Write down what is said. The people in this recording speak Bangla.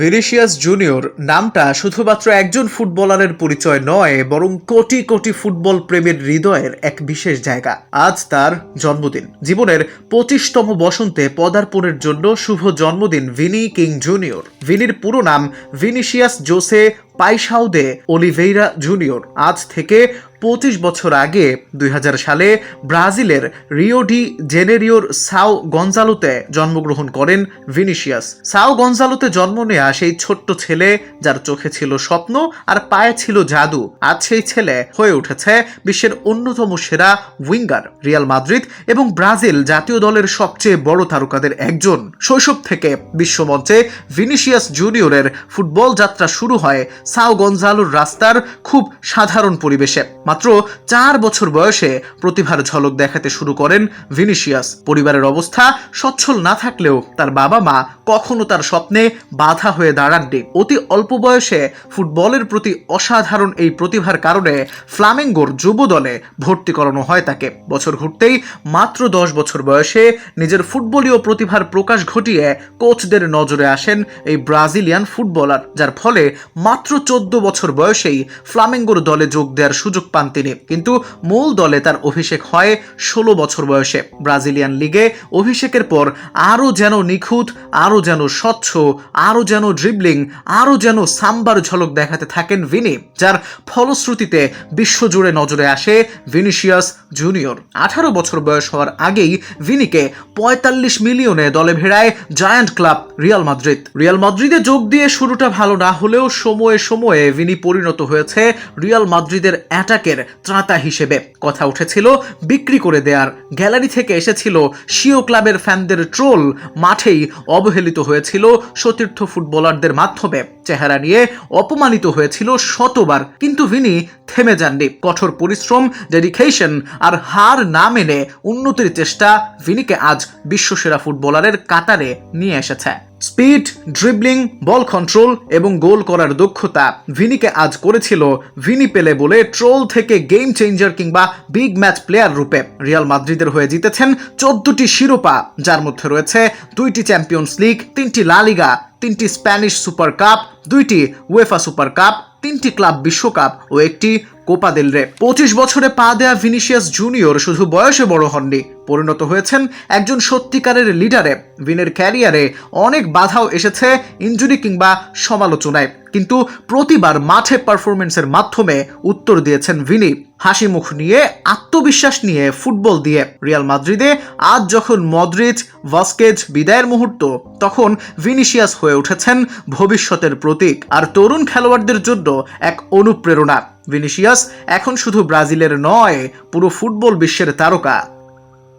ভিনিসিয়াস জুনিয়র নামটা শুধুমাত্র একজন ফুটবলারের পরিচয় নয়, বরং কোটি কোটি ফুটবল প্রেমের হৃদয়ের এক বিশেষ জায়গা। আজ তার জন্মদিন। জীবনের পঁচিশতম বসন্তে পদার্পণের জন্য শুভ জন্মদিন ভিনি কিং জুনিয়র। ভিনির পুরো নাম Vinicius Jose Paixao de Oliveira Junior. আজ থেকে পঁচিশ বছর আগে দুই সালে ব্রাজিলের রিও ডি জেনেরিওর সাও গঞ্জালোতে জন্মগ্রহণ করেন ভিনিসিয়াস। সাও গঞ্জালোতে জন্ম নেয়া সেই ছোট্ট ছেলে যার চোখে ছিল স্বপ্ন আর পায়ে ছিল জাদু। আজ সেই ছেলে হয়ে উঠেছে বিশ্বের অন্যতম সেরা উইঙ্গার রিয়াল মাদ্রিদ এবং ব্রাজিল জাতীয় দলের সবচেয়ে বড় তারকাদের একজন। শৈশব থেকে বিশ্বমঞ্চে ভিনিসিয়াস জুনিয়রের ফুটবল যাত্রা শুরু হয় সাও গঞ্জালোর রাস্তার খুব সাধারণ পরিবেশে। মাত্র চার বছর বয়সে প্রতিভার ঝলক দেখাতে শুরু করেন ভিনিসিয়াস। পরিবারের অবস্থা সচ্ছল না থাকলেও তার বাবা মা কখনো তার স্বপ্নে বাধা হয়ে দাঁড়াননি। অতি অল্প বয়সে ফুটবলের প্রতি অসাধারণ এই প্রতিভার কারণে ফ্লামেঙ্গোর যুব দলে ভর্তি করানো হয় তাকে। বছর ঘুরতেই মাত্র দশ বছর বয়সে নিজের ফুটবলীয় প্রতিভার প্রকাশ ঘটিয়ে কোচদের নজরে আসেন এই ব্রাজিলিয়ান ফুটবলার, যার ফলে মাত্র চোদ্দ বছর বয়সেই ফ্লামেঙ্গোর দলে যোগ দেওয়ার সুযোগ পান তিনি। কিন্তু মূল দলে তার অভিষেক হয় ষোলো বছর বয়সে। ব্রাজিলিয়ান লিগে অভিষেকের পর আরও যেন নিখুঁত, আরও যেন স্বচ্ছ, আরও যেন ড্রিবলিং আরও যেন সাম্বার ঝলক দেখাতে থাকেন ভিনি, যার ফলশ্রুতিতে বিশ্বজুড়ে নজরে আসে ভিনিসিয়াস জুনিয়র। আঠারো বছর বয়স হওয়ার আগেই ভিনিকে পঁয়তাল্লিশ মিলিয়নে দলে ভেড়ায় giant club Real Madrid. Real মাদ্রিদে যোগ দিয়ে শুরুটা ভালো না হলেও সময়ে সময়ে ভিনি পরিণত হয়েছে রিয়াল মাদ্রিদের অ্যাটাকের ত্রাতা হিসেবে। কথা উঠেছিল বিক্রি করে দেয়ার। গ্যালারি থেকে এসেছিল শিও ক্লাবের ফ্যানদের ট্রোল। মাঠেই অবহেলিত হয়েছিল সতীর্থ ফুটবলারদের মাধ্যমে। চেহারা নিয়ে অপমানিত হয়েছিল শতবার। কিন্তু ভিনি থেমে যাননি। কঠোর পরিশ্রম ডেডিকেশন আর হার না মেনে উন্নতির চেষ্টা ভিনিকে আজ বিশ্বসেরা ফুটবলারের কাতারে নিয়ে এসেছে। স্পিড, ড্রিবলিং, বল কন্ট্রোল এবং গোল করার দক্ষতা ভিনিকে আজ করেছিল। ভিনি পেলে বলে ট্রোল থেকে গেম চেঞ্জার কিংবা বিগ ম্যাচ প্লেয়ার রূপে রিয়াল মাদ্রিদের হয়ে জিতেছেন চোদ্দটি শিরোপা, যার মধ্যে রয়েছে দুইটি চ্যাম্পিয়ন্স লিগ, তিনটি লা লিগা, তিনটি স্প্যানিশ সুপার কাপ, দুইটি ওয়েফা সুপার কাপ, তিনটি ক্লাব বিশ্বকাপ ও একটি কোপা দেল রে পঁচিশ বছরে পা দেয়া ভিনিসিয়াস জুনিয়র শুধু বয়সে বড় হননি, পরিণত হয়েছেন একজন সত্যিকারের লিডারে। ভিনের ক্যারিয়ারে অনেক বাধাও এসেছে ইঞ্জুরি কিংবা সমালোচনায়। কিন্তু প্রতিবার মাঠে পারফরমেন্সের মাধ্যমে উত্তর দিয়েছেন ভিনি। হাসি মুখ নিয়ে, আত্মবিশ্বাস নিয়ে ফুটবল দিয়ে রিয়াল মাদ্রিদে আজ যখন মদ্রিজ ভাস্কেজ বিদায়ের মুহূর্ত, তখন ভিনিশিয়াস হয়ে উঠেছেন ভবিষ্যতের প্রতীক। আর তরুণ খেলোয়াড়দের জন্য এক অনুপ্রেরণা। ভিনিশিয়াস এখন শুধু ব্রাজিলের নয়, পুরো ফুটবল বিশ্বের তারকা।